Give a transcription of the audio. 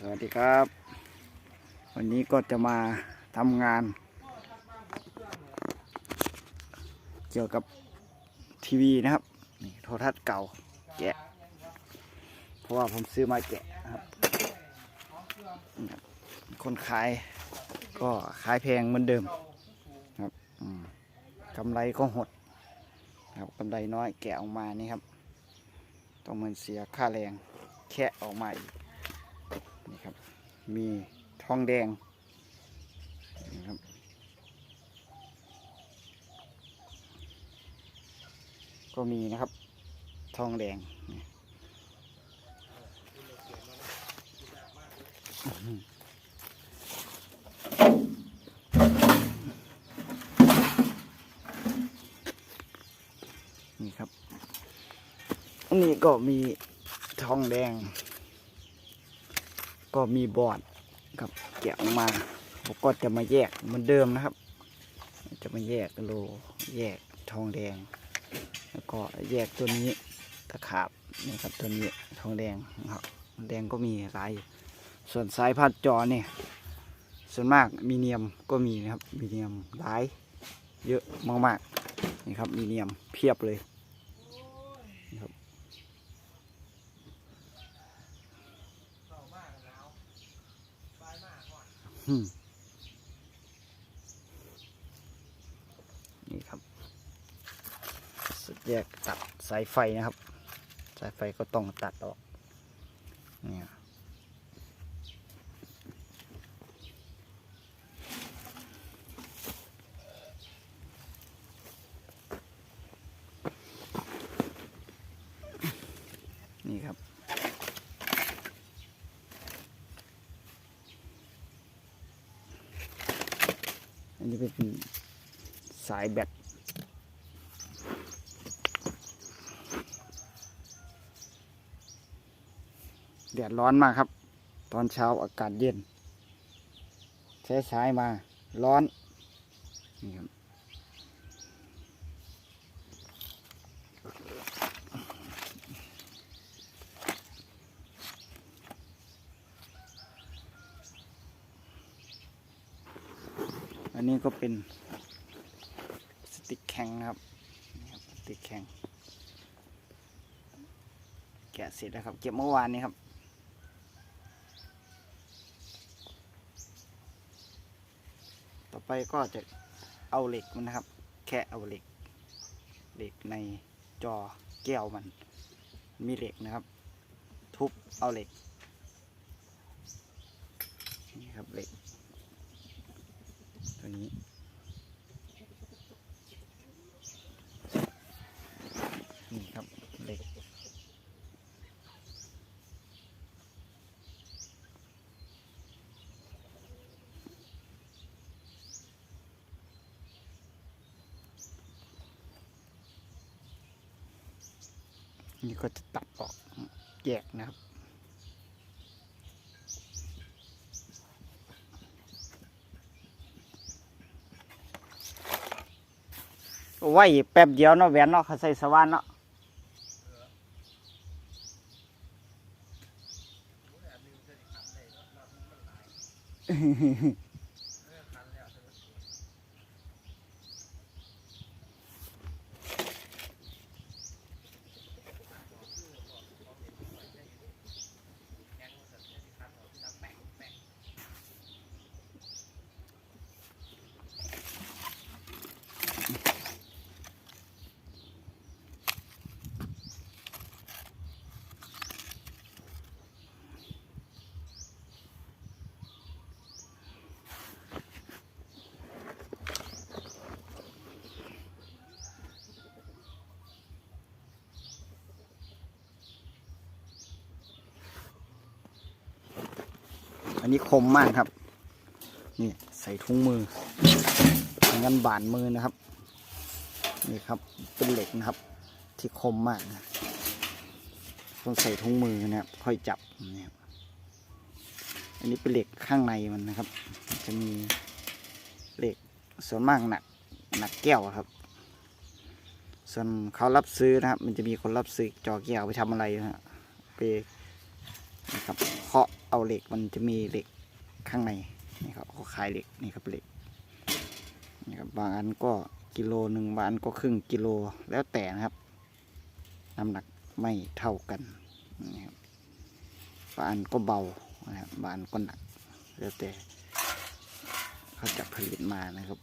สวัสดีครับ วันนี้ก็จะมาทำงาน เกี่ยวกับทีวีนะครับนี่โทรทัศน์เก่าแกะ เพราะว่าผมซื้อมาแกะนะครับนี่ครับ คนขายก็ขายแพงเหมือนเดิมครับกำไรก็หดครับกำไรน้อยแกะออกมานี่ครับ ต้องเหมือนเสียค่าแรงแค่ออกมาอีก นี่ครับ มีทองแดงนี่ครับก็มีนะครับ ทองแดงนี่อื้อหือนี่ครับอันนี้ก็มีทองแดง ก็มีบอร์ดครับแกะออกมาผมก็จะมาแยกเหมือนเดิมนะครับ จะมาแยกโลแยกทองแดง แล้วก็แยกตัวนี้ตะขาบนี่ครับตัวนี้ทองแดงนะครับแดงก็มีหลายส่วนสายพัดจอเนี่ยส่วนมากมีเนียมก็มีนะครับมีเนียมหลายเยอะมากๆนี่ครับมีเนียมเพียบเลยนี่ครับ อืม นี่ครับ สุดแยกตัดสายไฟนะครับ สายไฟก็ต้องตัดออก เนี่ย นนี้เป็นสายแบตแดดร้อนมากครับ ตอนเช้าอากาศเย็น ใช้สายมาร้อนนี่ครับ อันนี้ก็เป็นสติกแข็งครับนี่ครับสติกแข็ง แกะเสร็จแล้วครับ เก็บเมื่อวานนี้ครับต่อไปก็จะเอาเหล็กมันนะครับ แค่เอาเหล็ก เหล็กในจอแก้วมัน มีเหล็กนะครับ ทุบเอาเหล็ก นี่ครับเหล็ก ตัวนี้ นี่ครับเหล็ก นี่ก็จะตัดออกแยกนะครับ ไว้แป๊บเดียวเนาะแหวนเนาะเขาใส่สว่านเนาะอั นนี้คมมากครับ นี่ใส่ถุงมืองั้นบาดมือนะครับ นี่ครับเป็นเหล็กนะครับ ที่คมมากนะต้องใส่ถุงมือนะครับค่อยจับนี่ครับอันนี้เป็นเหล็กข้างในมันนะครับ จะมีเหล็กส่วนมากหนักหนักแก้วครับ ส่วนเขารับซื้อนะครับ มันจะมีคนรับซื้อจอแก้วไปทำอะไรนะฮะไปนะครับเคาะ เอาเหล็กมันจะมีเหล็กข้างในนี่ครับเขาขายเหล็กนี่ครับเหล็กนี่ครับบางอันก็กิโลหนึ่งบางอันก็ครึ่งกิโลแล้วแต่นะครับน้ำหนักไม่เท่ากันนี่ครับบางอันก็เบานะครับบางอันก็หนักแล้วแต่เขาจะผลิตมานะครับ